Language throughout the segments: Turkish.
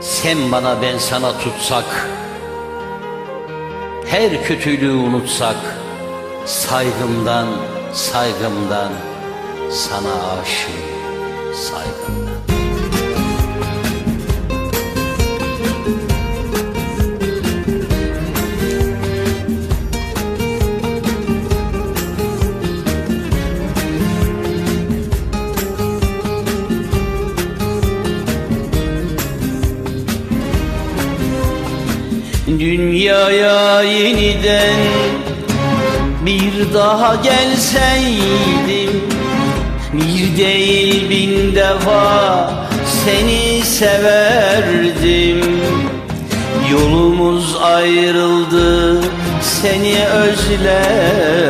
Sen bana ben sana tutsak Her kötülüğü unutsak Saygımdan, saygımdan Sana aşığım, saygımdan Dünyaya yeniden bir daha gelseydim Bir değil bin defa seni severdim. Yolumuz ayrıldı seni özledim.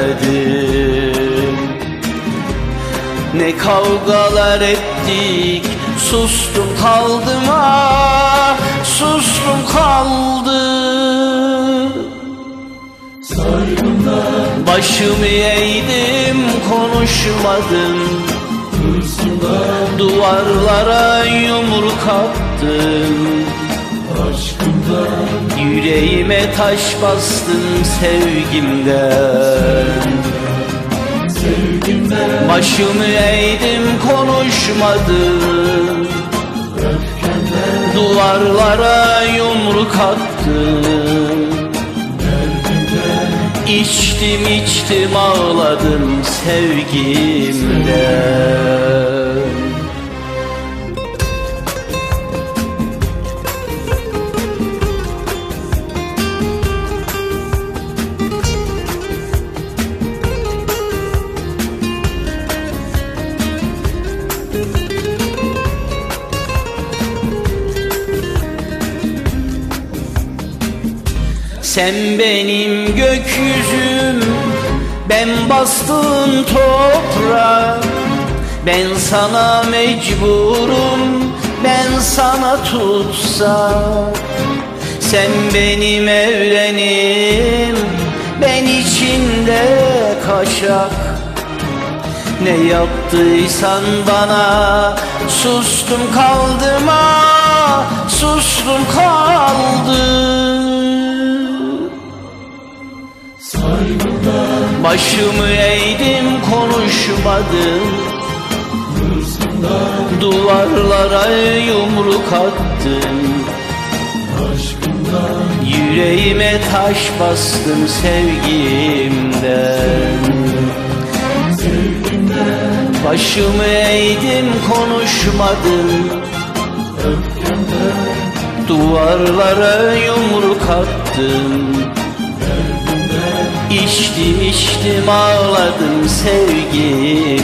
Ne kavgalar ettik Sustum kaldım ah Sustum kaldım Başımı eğdim konuşmadım. Duvarlara yumruk attım. Aşkımdan, Yüreğime taş bastım sevgimden. Sevgimden, Başımı eğdim konuşmadım. Öfkemden, Duvarlara yumruk attım İçtim içtim ağladım sevgimden Sen benim gökyüzüm Ben bastığın toprağa Ben sana mecburum Ben sana tutsak. Sen benim evrenim Ben içinde kaşak. Ne yaptıysan bana Sustum kaldım ah Sustum kaldım Başımı eğdim konuşmadım. Duvarlara yumruk attım. Yüreğime taş bastım sevgimden. Başımı eğdim konuşmadım. Duvarlara yumruk attım İçtim içtim ağladım sevgimden